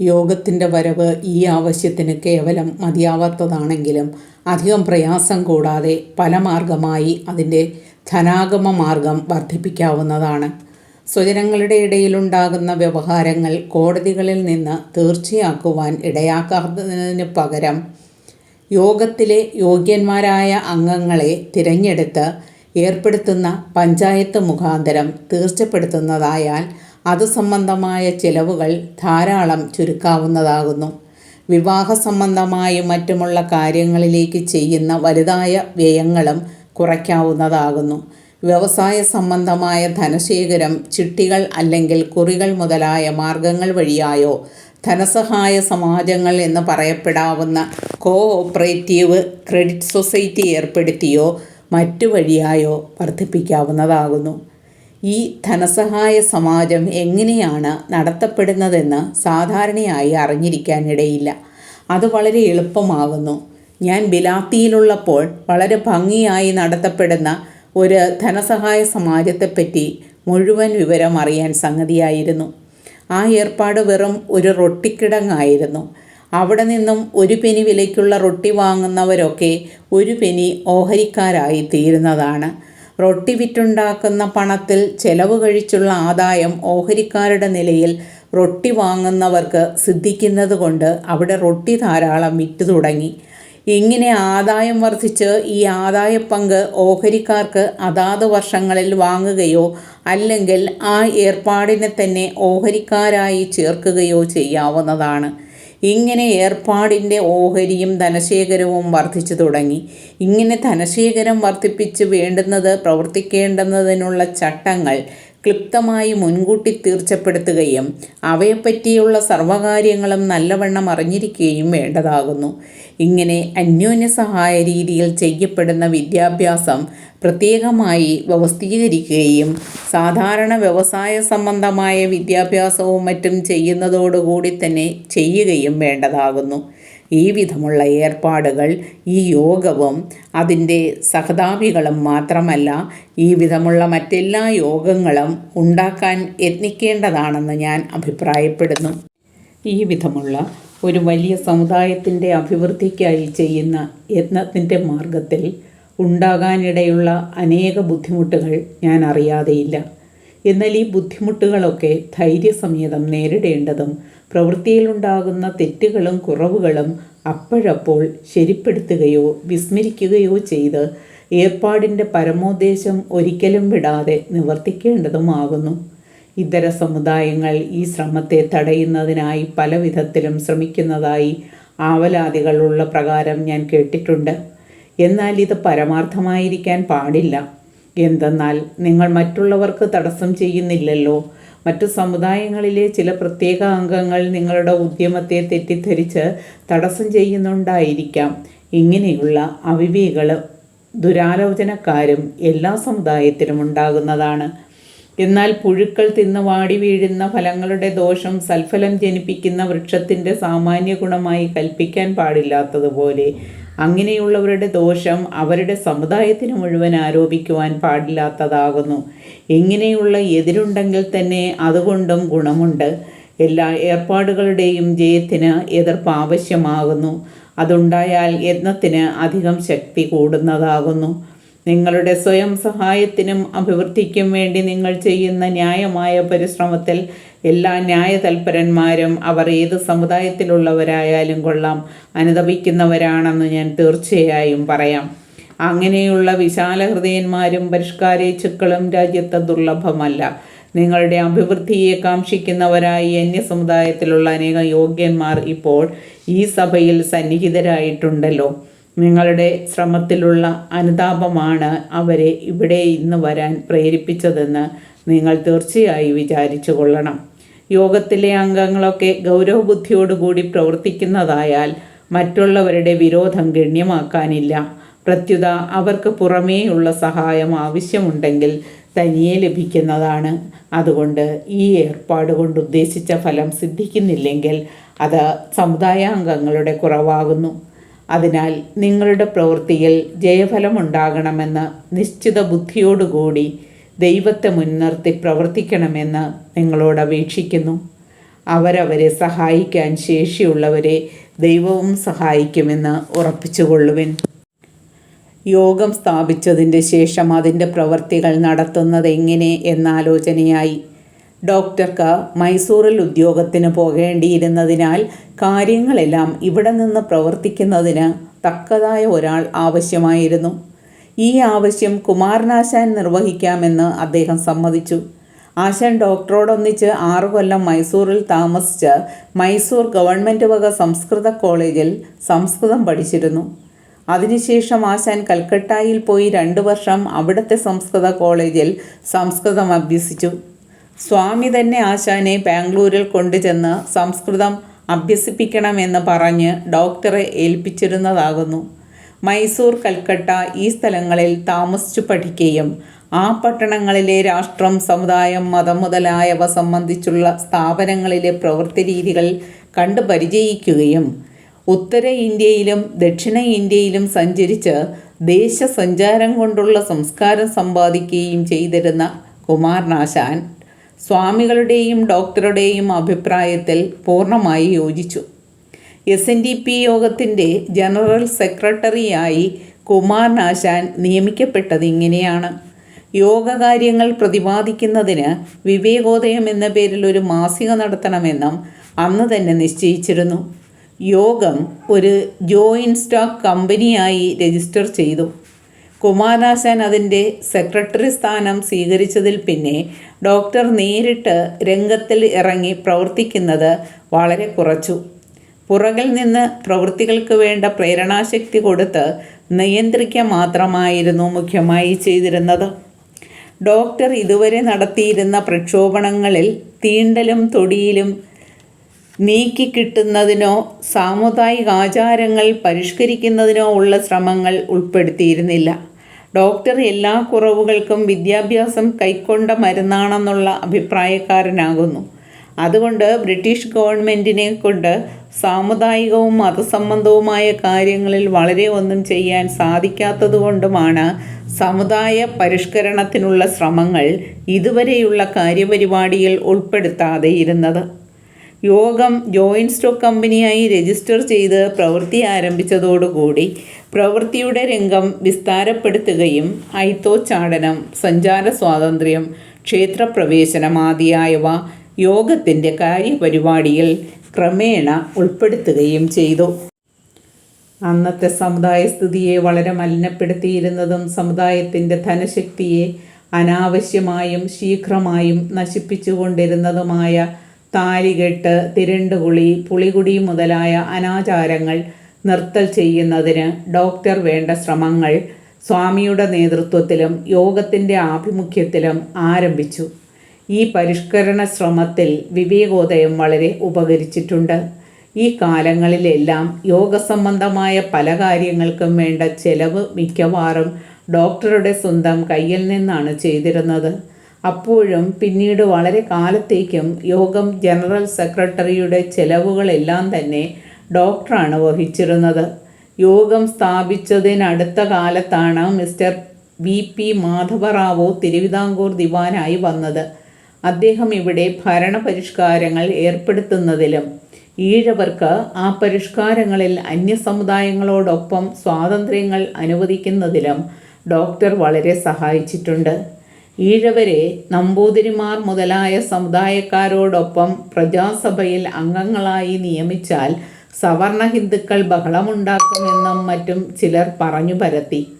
യോഗത്തിന്റെ വരവ് ഈ ആവശ്യത്തിന് കേവലം മതിയാവാത്തതാണെങ്കിലും അധികം പ്രയാസം കൂടാതെ പല മാർഗമായി അതിന്റെ ധനാഗമ മാർഗം വർദ്ധിപ്പിക്കാവുന്നതാണ്. സ്വജനങ്ങളുടെ ഇടയിലുണ്ടാകുന്ന വ്യവഹാരങ്ങൾ കോടതികളിൽ നിന്ന് തീർച്ചയാക്കുവാൻ ഇടയാക്കാത്തതിന് പകരം യോഗത്തിലെ യോഗ്യന്മാരായ അംഗങ്ങളെ തിരഞ്ഞെടുത്ത് ഏർപ്പെടുത്തുന്ന പഞ്ചായത്ത് മുഖാന്തരം തീർച്ചപ്പെടുത്തുന്നതായാൽ അത് സംബന്ധമായ ചിലവുകൾ ധാരാളം ചുരുക്കാവുന്നതാകുന്നു. വിവാഹ സംബന്ധമായും മറ്റുമുള്ള കാര്യങ്ങളിലേക്ക് ചെയ്യുന്ന വലുതായ വ്യയങ്ങളും കുറയ്ക്കാവുന്നതാകുന്നു. വ്യവസായ സംബന്ധമായ ധനശേഖരം ചിട്ടികൾ അല്ലെങ്കിൽ കുറികൾ മുതലായ മാർഗങ്ങൾ വഴിയായോ ധനസഹായ സമാജങ്ങൾ എന്ന് പറയപ്പെടാവുന്ന കോ ഓപ്പറേറ്റീവ് ക്രെഡിറ്റ് സൊസൈറ്റി ഏർപ്പെടുത്തിയോ മറ്റു വഴിയായോ വർദ്ധിപ്പിക്കാവുന്നതാകുന്നു. ഈ ധനസഹായ സമാജം എങ്ങനെയാണ് നടത്തപ്പെടുന്നതെന്ന് സാധാരണയായി അറിഞ്ഞിരിക്കാനിടയില്ല. അത് വളരെ എളുപ്പമാകുന്നു ഞാൻ ബിലാത്തിയിലുള്ളപ്പോൾ വളരെ ഭംഗിയായി നടത്തപ്പെടുന്ന ഒരു ധനസഹായ സമാജത്തെപ്പറ്റി മുഴുവൻ വിവരം അറിയാൻ സംഗതിയായിരുന്നു. ആ ഏർപ്പാട് വെറും ഒരു റൊട്ടിക്കിടങ്ങായിരുന്നു. അവിടെ നിന്നും ഒരു പെനി വിലയ്ക്കുള്ള റൊട്ടി വാങ്ങുന്നവരൊക്കെ ഒരു പെനി ഓഹരിക്കാരായി തീരുന്നതാണ്. റൊട്ടി വിറ്റുണ്ടാക്കുന്ന പണത്തിൽ ചെലവ് കഴിച്ചുള്ള ആദായം ഓഹരിക്കാരുടെ നിലയിൽ റൊട്ടി വാങ്ങുന്നവർക്ക് സിദ്ധിക്കുന്നത് കൊണ്ട് അവിടെ റൊട്ടി ധാരാളം വിറ്റു തുടങ്ങി. ഇങ്ങനെ ആദായം വർദ്ധിച്ച് ഈ ആദായ പങ്ക് ഓഹരിക്കാർക്ക് അതാത് വർഷങ്ങളിൽ വാങ്ങുകയോ അല്ലെങ്കിൽ ആ ഏർപ്പാടിനെ തന്നെ ഓഹരിക്കാരായി ചേർക്കുകയോ ചെയ്യാവുന്നതാണ്. ഇങ്ങനെ ഏർപ്പാടിന്റെ ഓഹരിയും ധനശേഖരവും വർദ്ധിച്ചു തുടങ്ങി. ഇങ്ങനെ ധനശേഖരം വർദ്ധിപ്പിച്ച് വേണ്ടുന്നത് പ്രവർത്തിക്കേണ്ടുന്നതിനുള്ള ചട്ടങ്ങൾ ക്ലിപ്തമായി മുൻകൂട്ടി തീർച്ചപ്പെടുത്തുകയും അവയെപ്പറ്റിയുള്ള സർവകാര്യങ്ങളും നല്ലവണ്ണം അറിഞ്ഞിരിക്കുകയും വേണ്ടതാകുന്നു. ഇങ്ങനെ അന്യോന്യ സഹായ രീതിയിൽ ചെയ്യപ്പെടുന്ന വിദ്യാഭ്യാസം പ്രത്യേകമായി വ്യവസ്ഥീകരിക്കുകയും സാധാരണ വ്യവസായ സംബന്ധമായ വിദ്യാഭ്യാസവും മറ്റും ചെയ്യുന്നതോടുകൂടി തന്നെ ചെയ്യുകയും വേണ്ടതാകുന്നു. ഈ വിധമുള്ള ഏർപ്പാടുകൾ ഈ യോഗവും അതിന്റെ സഹതാപികളും മാത്രമല്ല ഈ വിധമുള്ള മറ്റെല്ലാ യോഗങ്ങളും ഉണ്ടാക്കാൻ യത്നിക്കേണ്ടതാണെന്ന് ഞാൻ അഭിപ്രായപ്പെടുന്നു. ഈ വിധമുള്ള ഒരു വലിയ സമുദായത്തിന്റെ അഭിവൃദ്ധിക്കായി ചെയ്യുന്ന യത്നത്തിന്റെ മാർഗത്തിൽ ഉണ്ടാകാനിടയുള്ള അനേക ബുദ്ധിമുട്ടുകൾ ഞാൻ അറിയാതെയില്ല. എന്നാൽ ഈ ബുദ്ധിമുട്ടുകളൊക്കെ ധൈര്യസമേതം നേരിടേണ്ടതും പ്രവൃത്തിയിലുണ്ടാകുന്ന തെറ്റുകളും കുറവുകളും അപ്പോഴപ്പോൾ ശരിപ്പെടുത്തുകയോ വിസ്മരിക്കുകയോ ചെയ്ത് ഏർപ്പാടിന്റെ പരമോദ്ദേശം ഒരിക്കലും വിടാതെ നിവർത്തിക്കേണ്ടതുമാകുന്നു. ഇതര സമുദായങ്ങൾ ഈ ശ്രമത്തെ തടയുന്നതിനായി പല വിധത്തിലും ശ്രമിക്കുന്നതായി ആവലാദികളുള്ള പ്രകാരം ഞാൻ കേട്ടിട്ടുണ്ട്. എന്നാൽ ഇത് പരമാർത്ഥമായിരിക്കാൻ പാടില്ല. എന്തെന്നാൽ നിങ്ങൾ മറ്റുള്ളവർക്ക് തടസ്സം ചെയ്യുന്നില്ലല്ലോ. മറ്റു സമുദായങ്ങളിലെ ചില പ്രത്യേക അംഗങ്ങൾ നിങ്ങളുടെ ഉദ്യമത്തെ തെറ്റിദ്ധരിച്ച് തടസ്സം ചെയ്യുന്നുണ്ടായിരിക്കാം. ഇങ്ങനെയുള്ള അവിവേകളും ദുരാലോചനക്കാരും എല്ലാ സമുദായത്തിലും ഉണ്ടാകുന്നതാണ്. എന്നാൽ പുഴുക്കൾ തിന്ന് വാടി വീഴുന്ന ഫലങ്ങളുടെ ദോഷം സൽഫലം ജനിപ്പിക്കുന്ന വൃക്ഷത്തിന്റെ സാമാന്യ ഗുണമായി കൽപ്പിക്കാൻ പാടില്ലാത്തതുപോലെ അങ്ങനെയുള്ളവരുടെ ദോഷം അവരുടെ സമുദായത്തിന് മുഴുവൻ ആരോപിക്കുവാൻ പാടില്ലാത്തതാകുന്നു. ഇങ്ങനെയുള്ള എതിരുണ്ടെങ്കിൽ തന്നെ അതുകൊണ്ടും ഗുണമുണ്ട്. എല്ലാ ഏർപ്പാടുകളുടെയും ജയത്തിന് എതിർപ്പ് ആവശ്യമാകുന്നു അതുണ്ടായാൽ യത്നത്തിന് അധികം ശക്തി കൂടുന്നതാകുന്നു. നിങ്ങളുടെ സ്വയം സഹായത്തിനും അഭിവൃദ്ധിക്കും വേണ്ടി നിങ്ങൾ ചെയ്യുന്ന ന്യായമായ പരിശ്രമത്തിൽ എല്ലാ ന്യായതൽപരന്മാരും അവർ ഏത് സമുദായത്തിലുള്ളവരായാലും കൊള്ളാം. അനുദപിക്കുന്നവരാണെന്ന് ഞാൻ തീർച്ചയായും പറയാം. അങ്ങനെയുള്ള വിശാല ഹൃദയന്മാരും പരിഷ്കാരേച്ചുക്കളും രാജ്യത്ത് ദുർലഭമല്ല. നിങ്ങളുടെ അഭിവൃദ്ധിയെ കാക്ഷിക്കുന്നവരായി അന്യ സമുദായത്തിലുള്ള അനേകം യോഗ്യന്മാർ ഇപ്പോൾ ഈ സഭയിൽ സന്നിഹിതരായിട്ടുണ്ടല്ലോ. നിങ്ങളുടെ ശ്രമത്തിലുള്ള അനുതാപമാണ് അവരെ ഇവിടെ ഇന്ന് വരാൻ പ്രേരിപ്പിച്ചതെന്ന് നിങ്ങൾ തീർച്ചയായും വിചാരിച്ചു കൊള്ളണം യോഗത്തിലെ അംഗങ്ങളൊക്കെ ഗൗരവബുദ്ധിയോടുകൂടി പ്രവർത്തിക്കുന്നതായാൽ മറ്റുള്ളവരുടെ വിരോധം ഗണ്യമാക്കാനില്ല. പ്രത്യുത അവർക്ക് പുറമേയുള്ള സഹായം ആവശ്യമുണ്ടെങ്കിൽ തനിയെ ലഭിക്കുന്നതാണ്. അതുകൊണ്ട് ഈ ഏർപ്പാട് കൊണ്ട് ഉദ്ദേശിച്ച ഫലം സിദ്ധിക്കുന്നില്ലെങ്കിൽ അത് സമുദായാംഗങ്ങളുടെ കുറവാകുന്നു. അതിനാൽ നിങ്ങളുടെ പ്രവൃത്തിയിൽ ജയഫലമുണ്ടാകണമെന്ന് നിശ്ചിത ബുദ്ധിയോടുകൂടി ദൈവത്തെ മുൻനിർത്തി പ്രവർത്തിക്കണമെന്ന് നിങ്ങളോട് അപേക്ഷിക്കുന്നു. അവരവരെ സഹായിക്കാൻ ശേഷിയുള്ളവരെ ദൈവവും സഹായിക്കുമെന്ന് ഉറപ്പിച്ചുകൊള്ളുവിൻ. യോഗം സ്ഥാപിച്ചതിന്റെ ശേഷം അതിന്റെ പ്രവർത്തികൾ നടത്തുന്നത് എങ്ങനെ എന്നാലോചനയായി. ഡോക്ടർക്ക് മൈസൂറിൽ ഉദ്യോഗത്തിന് പോകേണ്ടിയിരുന്നതിനാൽ കാര്യങ്ങളെല്ലാം ഇവിടെ നിന്ന് പ്രവർത്തിക്കുന്നതിന് തക്കതായ ഒരാൾ ആവശ്യമായിരുന്നു. ഈ ആവശ്യം കുമാരനാശാൻ നിർവഹിക്കാമെന്ന് അദ്ദേഹം സമ്മതിച്ചു. ആശാൻ ഡോക്ടറോടൊന്നിച്ച് ആറു കൊല്ലം മൈസൂറിൽ താമസിച്ച് മൈസൂർ ഗവൺമെന്റ് വക സംസ്കൃത കോളേജിൽ സംസ്കൃതം പഠിച്ചിരുന്നു. അതിനുശേഷം ആശാൻ കൽക്കട്ടയിൽ പോയി രണ്ടു വർഷം അവിടുത്തെ സംസ്കൃത കോളേജിൽ സംസ്കൃതം അഭ്യസിച്ചു. സ്വാമി തന്നെ ആശാനെ ബാംഗ്ലൂരിൽ കൊണ്ടുചെന്ന് സംസ്കൃതം അഭ്യസിപ്പിക്കണമെന്ന് പറഞ്ഞ് ഡോക്ടറെ ഏൽപ്പിച്ചിരുന്നതാകുന്നു. മൈസൂർ കൽക്കട്ട ഈ സ്ഥലങ്ങളിൽ താമസിച്ചു പഠിക്കുകയും ആ പട്ടണങ്ങളിലെ രാഷ്ട്രം സമുദായം മതം മുതലായവ സംബന്ധിച്ചുള്ള സ്ഥാപനങ്ങളിലെ പ്രവൃത്തി രീതികൾ കണ്ടു പരിചയിക്കുകയും ഉത്തര ഇന്ത്യയിലും ദക്ഷിണ ഇന്ത്യയിലും സഞ്ചരിച്ച് ദേശ സഞ്ചാരം കൊണ്ടുള്ള സംസ്കാരം സമ്പാദിക്കുകയും ചെയ്തിരുന്ന കുമാരനാശാൻ സ്വാമികളുടെയും ഡോക്ടറുടെയും അഭിപ്രായത്തിൽ പൂർണമായി യോജിച്ചു. എസ് എൻ ഡി പി യോഗത്തിന്റെ ജനറൽ സെക്രട്ടറിയായി കുമാരനാശാൻ നിയമിക്കപ്പെട്ടത് ഇങ്ങനെയാണ്. യോഗകാര്യങ്ങൾ പ്രതിപാദിക്കുന്നതിന് വിവേകോദയം എന്ന പേരിൽ ഒരു മാസിക നടത്തണമെന്നും അന്ന് തന്നെ നിശ്ചയിച്ചിരുന്നു. യോഗം ഒരു ജോയിന്റ് സ്റ്റോക്ക് കമ്പനിയായി രജിസ്റ്റർ ചെയ്തു. കുമാരനാശാൻ അതിന്റെ സെക്രട്ടറി സ്ഥാനം സ്വീകരിച്ചതിൽ പിന്നെ ഡോക്ടർ നേരിട്ട് രംഗത്തിൽ ഇറങ്ങി പ്രവർത്തിക്കുന്നത് വളരെ കുറച്ചു. പുറകിൽ നിന്ന് പ്രവൃത്തികൾക്ക് വേണ്ട പ്രേരണാശക്തി കൊടുത്ത് നിയന്ത്രിക്കുക മാത്രമായിരുന്നു മുഖ്യമായി ചെയ്തിരുന്നത്. ഡോക്ടർ ഇതുവരെ നടത്തിയിരുന്ന പ്രക്ഷോഭണങ്ങളിൽ തീണ്ടലും തൊടിയിലും നീക്കി കിട്ടുന്നതിനോ സാമുദായിക ആചാരങ്ങൾ പരിഷ്കരിക്കുന്നതിനോ ഉള്ള ശ്രമങ്ങൾ ഉൾപ്പെടുത്തിയിരുന്നില്ല. ഡോക്ടർ എല്ലാ കുറവുകൾക്കും വിദ്യാഭ്യാസം കൈക്കൊണ്ട മരുന്നാണെന്നുള്ള അഭിപ്രായക്കാരനാകുന്നു. അതുകൊണ്ട് ബ്രിട്ടീഷ് ഗവൺമെന്റിനെ കൊണ്ട് സാമുദായികവും മതസംബന്ധവുമായ കാര്യങ്ങളിൽ വളരെ ഒന്നും ചെയ്യാൻ സാധിക്കാത്തതുകൊണ്ടുമാണ് സമുദായ പരിഷ്കരണത്തിനുള്ള ശ്രമങ്ങൾ ഇതുവരെയുള്ള കാര്യപരിപാടിയിൽ ഉൾപ്പെടുത്താതെ ഇരുന്നത്. യോഗം ജോയിന്റ് സ്റ്റോക്ക് കമ്പനിയായി രജിസ്റ്റർ ചെയ്ത് പ്രവൃത്തി ആരംഭിച്ചതോടുകൂടി പ്രവൃത്തിയുടെ രംഗം വിസ്താരപ്പെടുത്തുകയും ഐത്തോച്ചാടനം സഞ്ചാര സ്വാതന്ത്ര്യം ക്ഷേത്രപ്രവേശനം ആദിയായവ യോഗത്തിന്റെ കാര്യപരിപാടിയിൽ ക്രമേണ ഉൾപ്പെടുത്തുകയും ചെയ്തു. അന്നത്തെ സമുദായ സ്ഥിതിയെ വളരെ മലിനപ്പെടുത്തിയിരുന്നതും സമുദായത്തിന്റെ ധനശക്തിയെ അനാവശ്യമായും ശീഘ്രമായും നശിപ്പിച്ചുകൊണ്ടിരുന്നതുമായ താലികെട്ട് തിരണ്ടുകുളി പുളികുടി മുതലായ അനാചാരങ്ങൾ നിർത്തൽ ചെയ്യുന്നതിന് ഡോക്ടർ വേണ്ട ശ്രമങ്ങൾ സ്വാമിയുടെ നേതൃത്വത്തിലും യോഗത്തിന്റെ ആഭിമുഖ്യത്തിലും ആരംഭിച്ചു. ഈ പരിഷ്കരണ ശ്രമത്തിൽ വിവേകോദയം വളരെ ഉപകരിച്ചിട്ടുണ്ട്. ഈ കാലങ്ങളിലെല്ലാം യോഗസംബന്ധമായ പല കാര്യങ്ങൾക്കും വേണ്ട ചെലവ് മിക്കവാറും ഡോക്ടറുടെ സ്വന്തം കയ്യിൽ നിന്നാണ് ചെയ്തിരുന്നത്. അപ്പോഴും പിന്നീട് വളരെ കാലത്തേക്കും യോഗം ജനറൽ സെക്രട്ടറിയുടെ ചെലവുകളെല്ലാം തന്നെ ഡോക്ടറാണ് വഹിച്ചിരുന്നത്. യോഗം സ്ഥാപിച്ചതിനടുത്ത കാലത്താണ് mister V P Madhavarao Travancore ദിവാനായി വന്നത്. അദ്ദേഹം ഇവിടെ ഭരണപരിഷ്കാരങ്ങൾ ഏർപ്പെടുത്തുന്നതിലും ഈഴവർക്ക് ആ പരിഷ്കാരങ്ങളിൽ അന്യസമുദായങ്ങളോടൊപ്പം സ്വാതന്ത്ര്യങ്ങൾ അനുവദിക്കുന്നതിലും ഡോക്ടർ വളരെ സഹായിച്ചിട്ടുണ്ട്. ഈഴവരെ നമ്പൂതിരിമാർ മുതലായ സമുദായക്കാരോടൊപ്പം പ്രജാസഭയിൽ അംഗങ്ങളായി നിയമിച്ചാൽ സവർണ ഹിന്ദുക്കൾ ബഹളമുണ്ടാക്കുമെന്നും മറ്റും ചിലർ പറഞ്ഞു പരത്തി.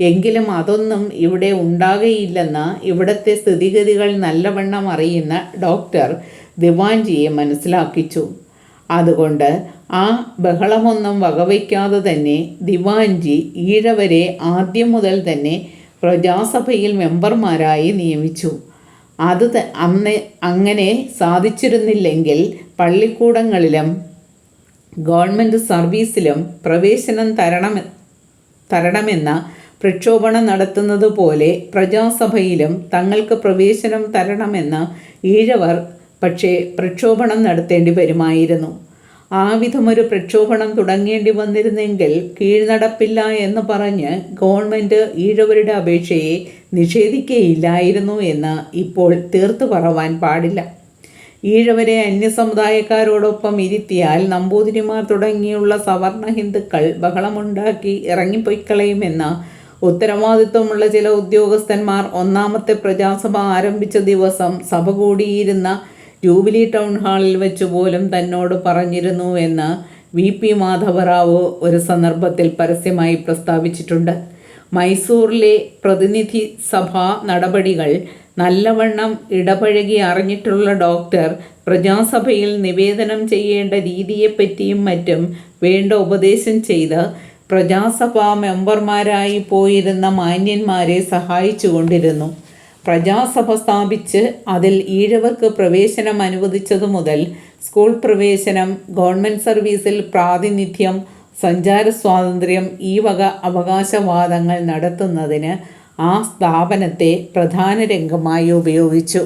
എങ്കിലും അതൊന്നും ഇവിടെ ഉണ്ടാകുകയില്ലെന്ന് ഇവിടത്തെ സ്ഥിതിഗതികൾ നല്ലവണ്ണം അറിയുന്ന ഡോക്ടർ ദിവാൻജിയെ മനസ്സിലാക്കിച്ചു. അതുകൊണ്ട് ആ ബഹളമൊന്നും വകവയ്ക്കാതെ തന്നെ ദിവാൻജി ഈഴവരെ ആദ്യം മുതൽ തന്നെ പ്രജാസഭയിൽ മെമ്പർമാരായി നിയമിച്ചു. അത് അന്ന് അങ്ങനെ സാധിച്ചിരുന്നില്ലെങ്കിൽ പള്ളിക്കൂടങ്ങളിലും ഗവൺമെന്റ് സർവീസിലും പ്രവേശനം തരണം തരണമെന്ന പ്രക്ഷോഭണം നടത്തുന്നത് പോലെ പ്രജാസഭയിലും തങ്ങൾക്ക് പ്രവേശനം തരണമെന്ന് ഈഴവർ പക്ഷേ പ്രക്ഷോഭണം നടത്തേണ്ടി വരുമായിരുന്നു. ആ വിധമൊരു പ്രക്ഷോഭണം തുടങ്ങേണ്ടി വന്നിരുന്നെങ്കിൽ കീഴ്നടപ്പില്ല എന്ന് പറഞ്ഞ് ഗവൺമെന്റ് ഈഴവരുടെ അപേക്ഷയെ നിഷേധിക്കുകയില്ലായിരുന്നു എന്ന് ഇപ്പോൾ തീർത്തു പറവാൻ പാടില്ല. ഈഴവരെ അന്യസമുദായക്കാരോടൊപ്പം ഇരുത്തിയാൽ നമ്പൂതിരിമാർ തുടങ്ങിയുള്ള സവർണ ഹിന്ദുക്കൾ ബഹളമുണ്ടാക്കി ഇറങ്ങിപ്പൊയ്ക്കളയുമെന്ന ഉത്തരവാദിത്വമുള്ള ചില ഉദ്യോഗസ്ഥന്മാർ ഒന്നാമത്തെ പ്രജാസഭ ആരംഭിച്ച ദിവസം സഭ കൂടിയിരുന്ന ജൂബിലി ടൗൺ ഹാളിൽ വെച്ച് പോലും തന്നോട് പറഞ്ഞിരുന്നു എന്ന് വി പി മാധവറാവു ഒരു സന്ദർഭത്തിൽ പരസ്യമായി പ്രസ്താവിച്ചിട്ടുണ്ട്. മൈസൂറിലെ പ്രതിനിധി സഭാ നടപടികൾ നല്ലവണ്ണം ഇടപഴകി അറിഞ്ഞിട്ടുള്ള ഡോക്ടർ പ്രജാസഭയിൽ നിവേദനം ചെയ്യേണ്ട രീതിയെപ്പറ്റിയും മറ്റും വേണ്ട ഉപദേശം ചെയ്ത് പ്രജാസഭാ മെമ്പർമാരായി പോയിരുന്ന മാന്യന്മാരെ സഹായിച്ചുകൊണ്ടിരുന്നു. പ്രജാസഭ സ്ഥാപിച്ച് അതിൽ ഈഴവർക്ക് പ്രവേശനം അനുവദിച്ചതു മുതൽ സ്കൂൾ പ്രവേശനം ഗവൺമെന്റ് സർവീസിൽ പ്രാതിനിധ്യം സഞ്ചാര സ്വാതന്ത്ര്യം ഈ വക അവകാശവാദങ്ങൾ നടത്തുന്നതിന് ആ സ്ഥാപനത്തെ പ്രധാന രംഗമായി ഉപയോഗിച്ചു.